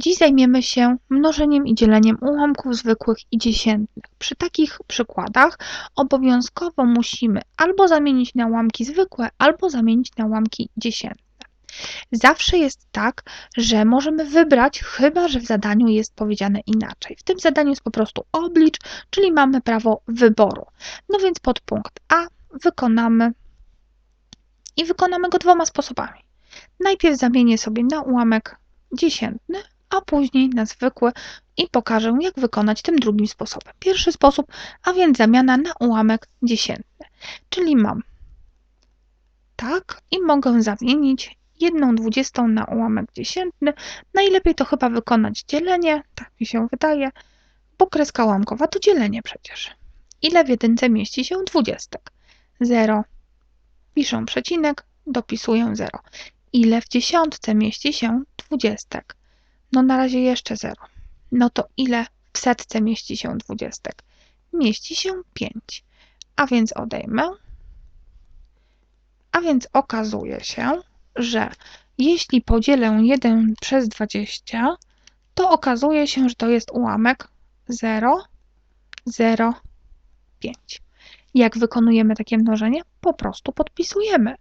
Dziś zajmiemy się mnożeniem i dzieleniem ułamków zwykłych i dziesiętnych. Przy takich przykładach obowiązkowo musimy albo zamienić na ułamki zwykłe, albo zamienić na ułamki dziesiętne. Zawsze jest tak, że możemy wybrać, chyba że w zadaniu jest powiedziane inaczej. W tym zadaniu jest po prostu oblicz, czyli mamy prawo wyboru. No więc podpunkt A wykonamy i wykonamy go dwoma sposobami. Najpierw zamienię sobie na ułamek dziesiętny, a później na zwykły i pokażę, jak wykonać tym drugim sposobem. Pierwszy sposób, a więc zamiana na ułamek dziesiętny, czyli mam tak i mogę zamienić jedną dwudziestą na ułamek dziesiętny. Najlepiej to chyba wykonać dzielenie, tak mi się wydaje, bo kreska ułamkowa to dzielenie przecież. Ile w jedynce mieści się dwudziestek? 0. Piszę przecinek, dopisuję 0. Ile w dziesiątce mieści się dwudziestek? No na razie jeszcze 0. No to ile w setce mieści się dwudziestek? Mieści się 5. A więc odejmę. A więc okazuje się, że jeśli podzielę 1 przez 20, to okazuje się, że to jest ułamek 0, 0, 5. Jak wykonujemy takie mnożenie? Po prostu podpisujemy.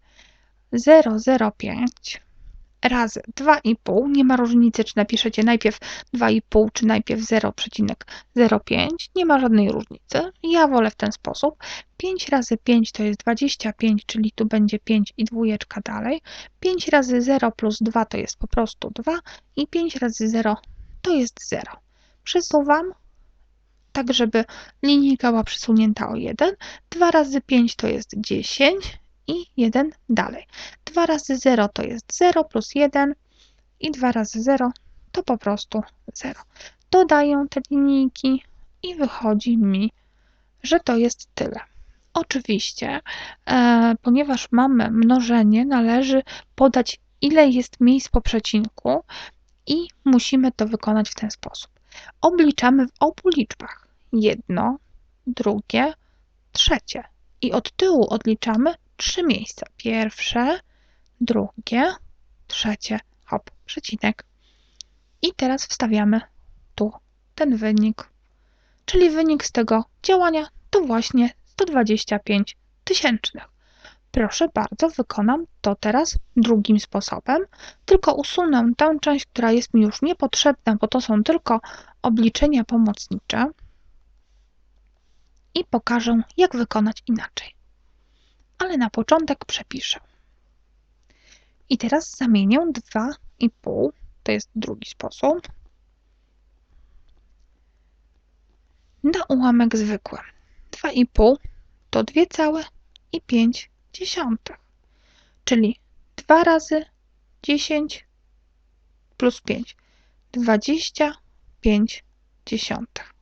0,05 razy 2,5. Nie ma różnicy, czy napiszecie najpierw 2,5, czy najpierw 0,05. Nie ma żadnej różnicy. Ja wolę w ten sposób. 5 razy 5 to jest 25, czyli tu będzie 5 i dwójeczka dalej. 5 razy 0 plus 2 to jest po prostu 2 i 5 razy 0 to jest 0. Przesuwam tak, żeby linijka była przesunięta o 1. 2 razy 5 to jest 10 i 1 dalej. 2 razy 0 to jest 0 plus 1 i 2 razy 0 to po prostu 0. Dodaję te linijki i wychodzi mi, że to jest tyle. Oczywiście, e, ponieważ mamy mnożenie, należy podać ile jest miejsc po przecinku i musimy to wykonać w ten sposób. Obliczamy w obu liczbach. Jedno, drugie, trzecie. I od tyłu odliczamy trzy miejsca. Pierwsze, drugie, trzecie, hop, przecinek. I teraz wstawiamy tu ten wynik. Czyli wynik z tego działania to właśnie 125 tysięcznych. Proszę bardzo, wykonam to teraz drugim sposobem, tylko usunę tę część, która jest mi już niepotrzebna, bo to są tylko obliczenia pomocnicze i pokażę, jak wykonać inaczej. Ale na początek przepiszę. I teraz zamienię 2,5, to jest drugi sposób, na ułamek zwykły. 2,5 to 2,5 dziesiątych, czyli 2 razy 10 plus 5, 25 dziesiątych.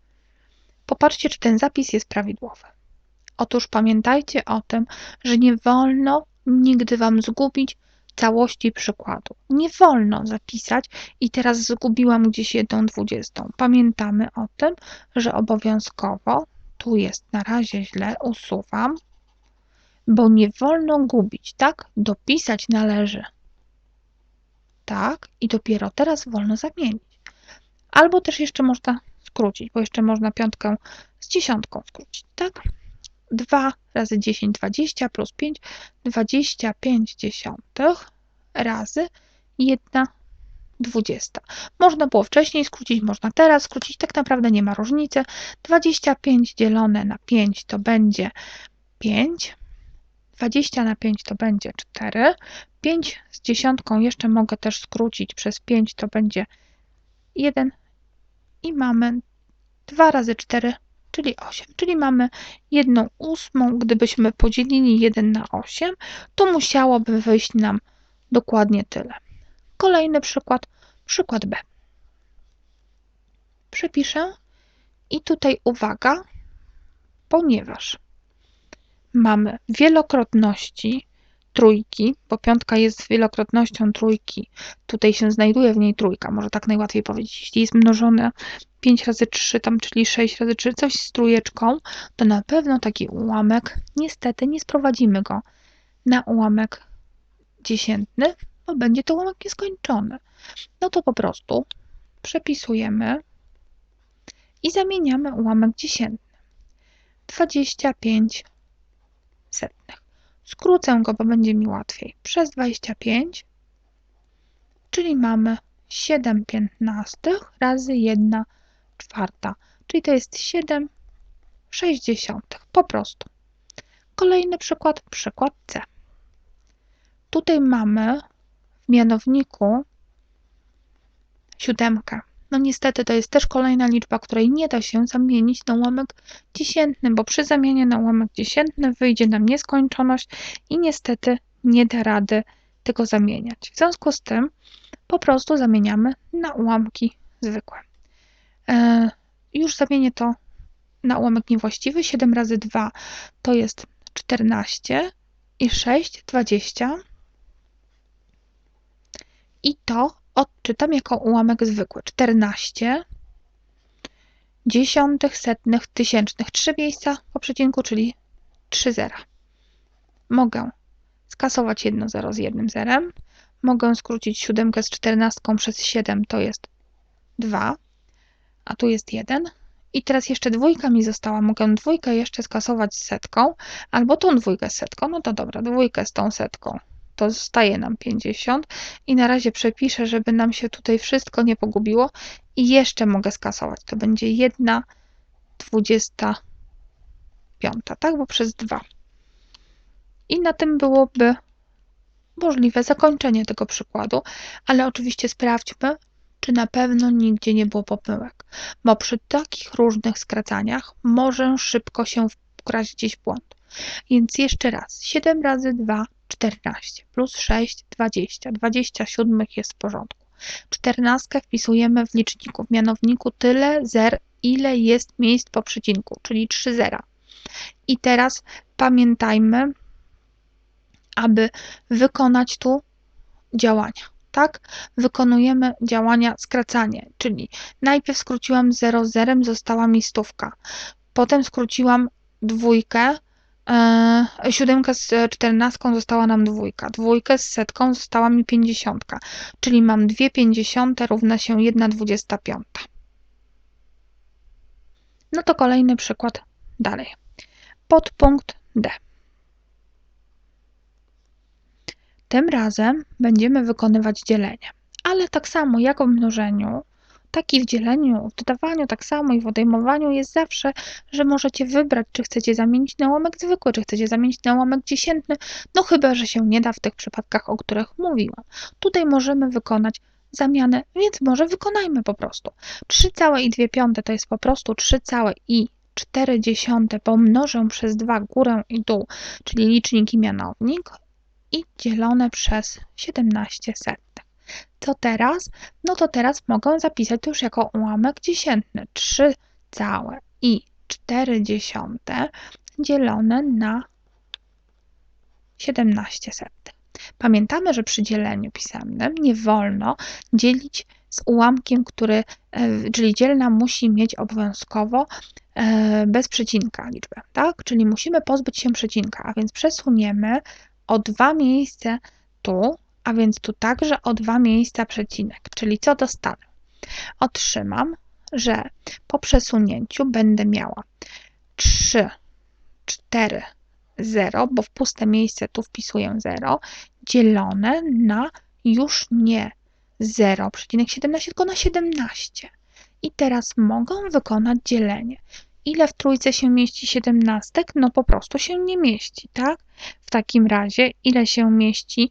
Popatrzcie, czy ten zapis jest prawidłowy. Otóż pamiętajcie o tym, że nie wolno nigdy Wam zgubić całości przykładu. Nie wolno zapisać i teraz zgubiłam gdzieś jedną dwudziestą. Pamiętamy o tym, że obowiązkowo, tu jest na razie źle, usuwam, bo nie wolno gubić, tak? Dopisać należy. Tak, i dopiero teraz wolno zamienić. Albo też jeszcze można skrócić, bo jeszcze można piątkę z dziesiątką skrócić, tak? 2 razy 10, 20 plus 5, 25 dziesiątych razy 1 dwudziesta. Można było wcześniej skrócić, można teraz skrócić, tak naprawdę nie ma różnicy. 25 dzielone na 5 to będzie 5, 20 na 5 to będzie 4, 5 z dziesiątką jeszcze mogę też skrócić przez 5 to będzie 1 i mamy 2 razy 4 czyli 8, czyli mamy 1 ósmą. Gdybyśmy podzielili 1 na 8, to musiałoby wyjść nam dokładnie tyle. Kolejny przykład, przykład B. Przepiszę i tutaj uwaga, ponieważ mamy wielokrotności trójki, bo piątka jest wielokrotnością trójki, tutaj się znajduje w niej trójka, może tak najłatwiej powiedzieć. Jeśli jest mnożone 5 razy 3, tam, czyli 6 razy 3, coś z trójeczką, to na pewno taki ułamek, niestety nie sprowadzimy go na ułamek dziesiętny, bo będzie to ułamek nieskończony. No to po prostu Przepisujemy i zamieniamy ułamek dziesiętny. 25 setnych. Skrócę go, bo będzie mi łatwiej. Przez 25, czyli mamy 7 piętnastych razy 1 czwarta, czyli to jest 7 sześćdziesiątych, po prostu. Kolejny przykład, przykład C. Tutaj mamy w mianowniku siódemkę. No niestety to jest też kolejna liczba, której nie da się zamienić na ułamek dziesiętny, bo przy zamianie na ułamek dziesiętny wyjdzie nam nieskończoność i niestety nie da rady tego zamieniać. W związku z tym po prostu zamieniamy na ułamki zwykłe. E, już zamienię to na ułamek niewłaściwy. 7 razy 2 to jest 14 i 6 20. I to odczytam jako ułamek zwykły. 14 dziesiątych, setnych, tysięcznych. Trzy miejsca po przecinku, czyli 3 zera. Mogę skasować jedno zero z jednym zerem. Mogę skrócić siódemkę z czternastką przez 7, to jest 2, a tu jest 1. I teraz jeszcze dwójka mi została. Mogę dwójkę jeszcze skasować z setką, albo tą dwójkę z setką. No to dobra, dwójkę z tą setką. To zostaje nam 50 i na razie przepiszę, żeby nam się tutaj wszystko nie pogubiło i jeszcze mogę skasować. To będzie 1 25, tak? Bo przez 2. I na tym byłoby możliwe zakończenie tego przykładu, ale oczywiście sprawdźmy, czy na pewno nigdzie nie było pomyłek, bo przy takich różnych skracaniach może szybko się wkraść gdzieś błąd. Więc jeszcze raz, 7 razy 2, 14, plus 6, 20, 27 jest w porządku. 14 wpisujemy w liczniku, w mianowniku tyle zer, ile jest miejsc po przecinku, czyli 3 zera. I teraz pamiętajmy, aby wykonać tu działania. Tak, wykonujemy działania skracanie, czyli najpierw skróciłam 0 zerem, została mi stówka. Potem skróciłam dwójkę, e, siódemkę z czternastką została nam dwójka. Dwójkę z setką została mi pięćdziesiątka, czyli mam dwie pięćdziesiąte równa się jedna dwudziesta piąta. No to kolejny przykład dalej. Podpunkt D. Tym razem będziemy wykonywać dzielenie. Ale tak samo jak w mnożeniu, tak i w dzieleniu, w dodawaniu, tak samo i w odejmowaniu jest zawsze, że możecie wybrać, czy chcecie zamienić na ułamek zwykły, czy chcecie zamienić na ułamek dziesiętny, no chyba, że się nie da w tych przypadkach, o których mówiłam. Tutaj możemy wykonać zamianę, więc może wykonajmy po prostu. 3,2 to jest po prostu 3,4 pomnożę przez 2 górę i dół, czyli licznik i mianownik i dzielone przez 17 setnych. Co teraz? No to teraz mogę zapisać to już jako ułamek dziesiętny. 3 całe i 4 dziesiąte dzielone na 17 setnych. Pamiętamy, że przy dzieleniu pisemnym nie wolno dzielić z ułamkiem, który, e, czyli dzielna musi mieć obowiązkowo e, bez przecinka liczbę, tak? Czyli musimy pozbyć się przecinka, a więc przesuniemy o dwa miejsca tu, a więc tu także o dwa miejsca przecinek. Czyli co dostanę? Otrzymam, że po przesunięciu będę miała 3, 4, 0, bo w puste miejsce tu wpisuję 0, dzielone na już nie 0,17, tylko na 17. I teraz mogę wykonać dzielenie. Ile w trójce się mieści siedemnastek? No po prostu się nie mieści, tak? W takim razie ile się mieści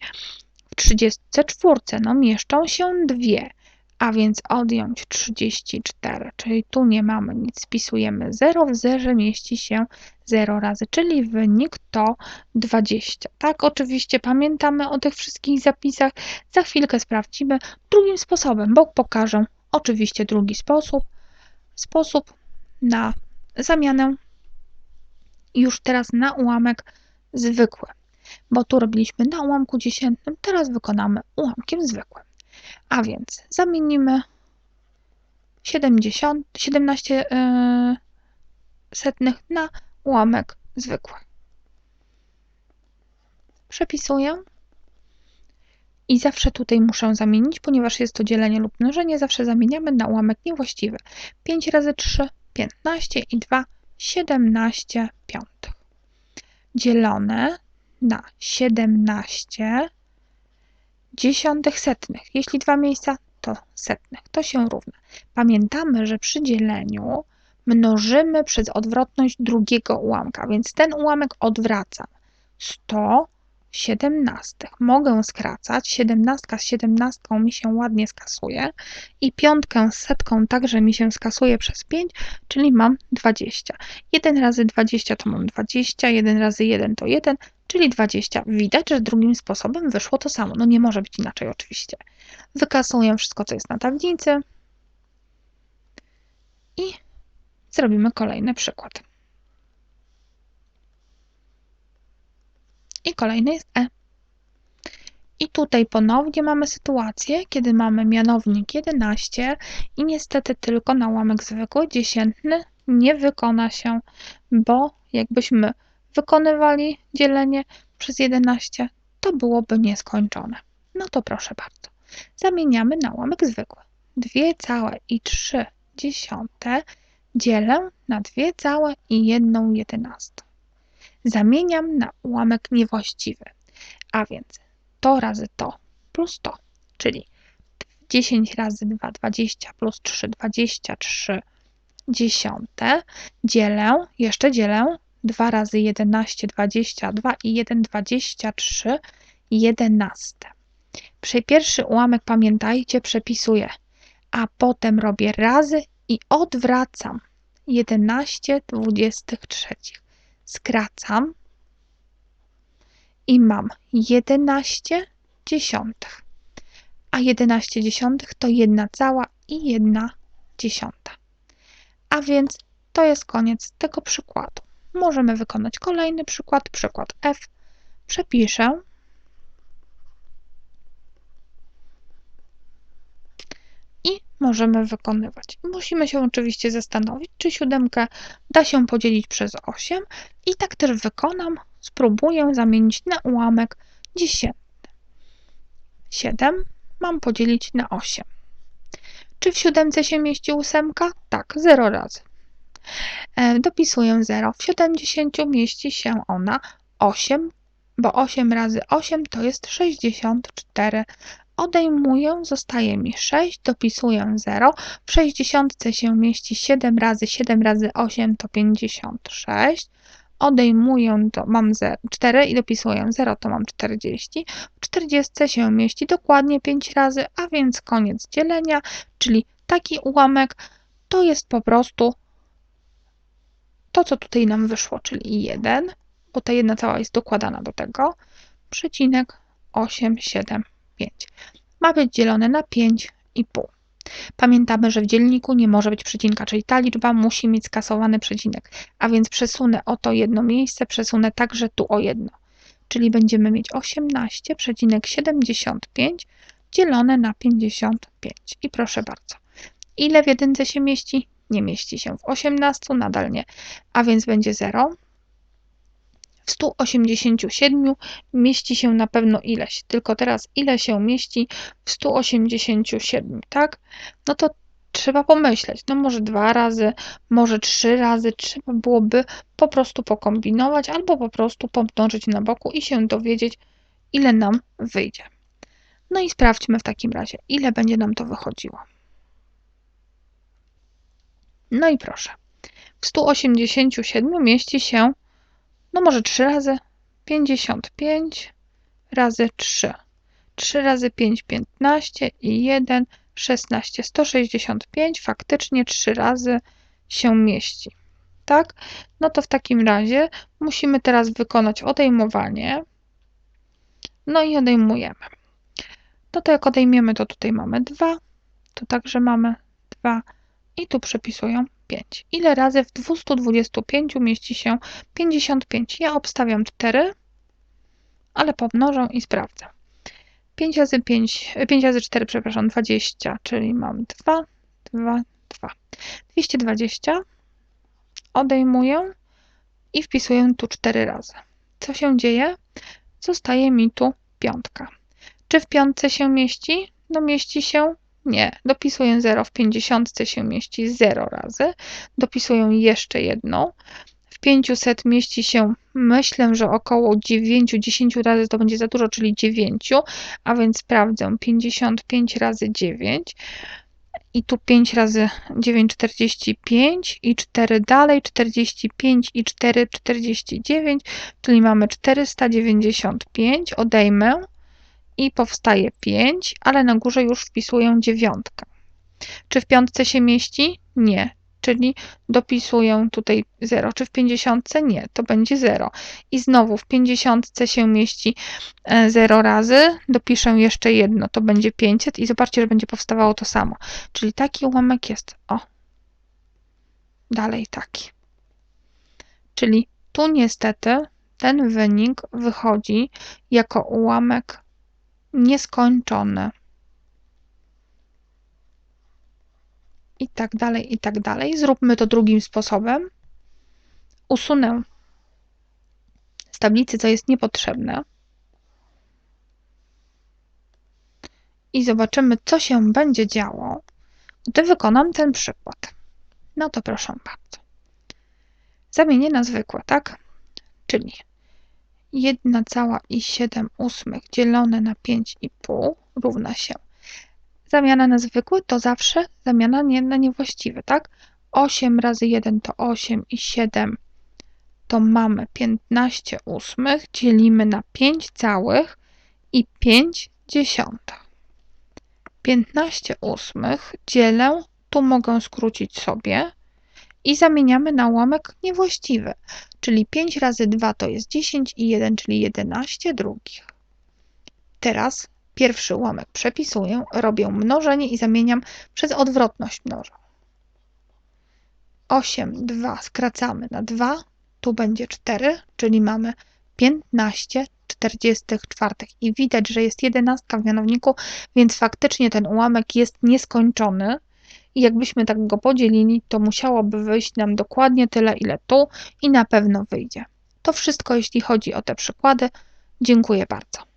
w 34? No mieszczą się dwie, a więc odjąć 34, czyli tu nie mamy nic, spisujemy 0, w zerze mieści się 0 razy, czyli wynik to 20. Tak, oczywiście pamiętamy o tych wszystkich zapisach, za chwilkę sprawdzimy drugim sposobem, bo pokażę oczywiście drugi sposób, sposób na zamianę już teraz na ułamek zwykły, bo tu robiliśmy na ułamku dziesiętnym, teraz wykonamy ułamkiem zwykłym. A więc zamienimy 70, 17 yy, setnych na ułamek zwykły. Przepisuję I zawsze tutaj muszę zamienić, ponieważ jest to dzielenie lub mnożenie, zawsze zamieniamy na ułamek niewłaściwy. 5 razy 3, 15 i 2, 17 piątych. Dzielone na 17 dziesiątych setnych. Jeśli dwa miejsca, to setnych. To się równa. Pamiętamy, że przy dzieleniu mnożymy przez odwrotność drugiego ułamka, więc ten ułamek odwracam. 100 siedemnastych. Mogę skracać. Siedemnastka z siedemnastką mi się ładnie skasuje i piątkę z setką także mi się skasuje przez 5, czyli mam 20. 1 razy 20 to mam 20, 1 razy 1 to 1, czyli 20. Widać, że drugim sposobem wyszło to samo. No nie może być inaczej oczywiście. Wykasuję wszystko, co jest na tablicy i zrobimy kolejny przykład. I kolejny jest E. I tutaj ponownie mamy sytuację, kiedy mamy mianownik 11 i niestety tylko na ułamek zwykły, dziesiętny nie wykona się, bo jakbyśmy wykonywali dzielenie przez 11, to byłoby nieskończone. No to proszę bardzo. Zamieniamy na ułamek zwykły. 2,3 dzielę na 2,1 jedenastą zamieniam na ułamek niewłaściwy. A więc to razy to plus to, czyli 10 razy 2, 20 plus 3, 23 dziesiąte. Dzielę, jeszcze dzielę 2 razy 11, 22 i 1, 23, 11. Przy pierwszy ułamek, pamiętajcie, przepisuję, a potem robię razy i odwracam 11 23 skracam i mam 11 dziesiątych. A 11 dziesiątych to 1 cała i 1 dziesiąta. A więc to jest koniec tego przykładu. Możemy wykonać kolejny przykład, przykład F. Przepiszę i możemy wykonywać. Musimy się oczywiście zastanowić, czy siódemkę da się podzielić przez 8 i tak też wykonam. Spróbuję zamienić na ułamek dziesiętny. 7 mam podzielić na 8. Czy w siódemce się mieści ósemka? Tak, 0 razy. E, dopisuję 0. W 70 mieści się ona 8, bo 8 razy 8 to jest 64 odejmuję, zostaje mi 6, dopisuję 0. W 60 się mieści 7 razy 7 razy 8 to 56. Odejmuję, to mam 4 i dopisuję 0, to mam 40. W 40 się mieści dokładnie 5 razy, a więc koniec dzielenia, czyli taki ułamek to jest po prostu to, co tutaj nam wyszło, czyli 1, bo ta jedna cała jest dokładana do tego, przecinek 8, 7, 5. Ma być dzielone na 5,5. Pamiętamy, że w dzielniku nie może być przecinka, czyli ta liczba musi mieć skasowany przecinek. A więc przesunę o to jedno miejsce, przesunę także tu o jedno. Czyli będziemy mieć 18,75 dzielone na 55. I proszę bardzo. Ile w jedynce się mieści? Nie mieści się. W 18 nadal nie. A więc będzie 0. W 187 mieści się na pewno ileś, tylko teraz ile się mieści w 187, tak? No to trzeba pomyśleć, no może dwa razy, może trzy razy, trzeba byłoby po prostu pokombinować albo po prostu pomnożyć na boku i się dowiedzieć, ile nam wyjdzie. No i sprawdźmy w takim razie, ile będzie nam to wychodziło. No i proszę. W 187 mieści się no może 3 razy 55 razy 3. 3 razy 5, 15 i 1, 16, 165. Faktycznie 3 razy się mieści. Tak? No to w takim razie musimy teraz wykonać odejmowanie. No i odejmujemy. No to jak odejmiemy, to tutaj mamy 2. Tu także mamy 2 i tu przepisują 5. Ile razy w 225 mieści się 55? Ja obstawiam 4, ale pomnożę i sprawdzę. 5 razy 5, 5 razy 4, przepraszam, 20, czyli mam 2, 2, 2. 220 odejmuję i wpisuję tu 4 razy. Co się dzieje? Zostaje mi tu piątka. Czy w piątce się mieści? No mieści się nie. Dopisuję 0, w 50 się mieści 0 razy. Dopisuję jeszcze jedną. W 500 mieści się, myślę, że około 9-10 razy to będzie za dużo, czyli 9, a więc sprawdzę 55 razy 9 i tu 5 razy 9, 45 i 4 dalej, 45 i 4, 49, czyli mamy 495, odejmę i powstaje 5, ale na górze już wpisuję dziewiątkę. Czy w piątce się mieści? Nie. Czyli dopisuję tutaj 0. Czy w 50? Nie, to będzie 0. I znowu w 50 się mieści 0 e, razy, dopiszę jeszcze jedno, to będzie 500 i zobaczcie, że będzie powstawało to samo. Czyli taki ułamek jest. O. Dalej taki. Czyli tu niestety ten wynik wychodzi jako ułamek nieskończone. I tak dalej, i tak dalej. Zróbmy to drugim sposobem. Usunę z tablicy, co jest niepotrzebne. I zobaczymy, co się będzie działo, gdy wykonam ten przykład. No to proszę bardzo. Zamienię na zwykłe, tak? Czyli 1,7 dzielone na 5,5 równa się. Zamiana na zwykły to zawsze zamiana na niewłaściwy, tak? 8 razy 1 to 8 i 7 to mamy 15 ósmych, dzielimy na 5 całych i 5 dziesiątych. 15 ósmych dzielę, tu mogę skrócić sobie i zamieniamy na ułamek niewłaściwy, czyli 5 razy 2 to jest 10 i 1, czyli 11 drugich. Teraz pierwszy ułamek przepisuję, robię mnożenie i zamieniam przez odwrotność mnożę. 8, 2 skracamy na 2, tu będzie 4, czyli mamy 15 44 i widać, że jest 11 w mianowniku, więc faktycznie ten ułamek jest nieskończony, i jakbyśmy tak go podzielili, to musiałoby wyjść nam dokładnie tyle, ile tu i na pewno wyjdzie. To wszystko, jeśli chodzi o te przykłady. Dziękuję bardzo.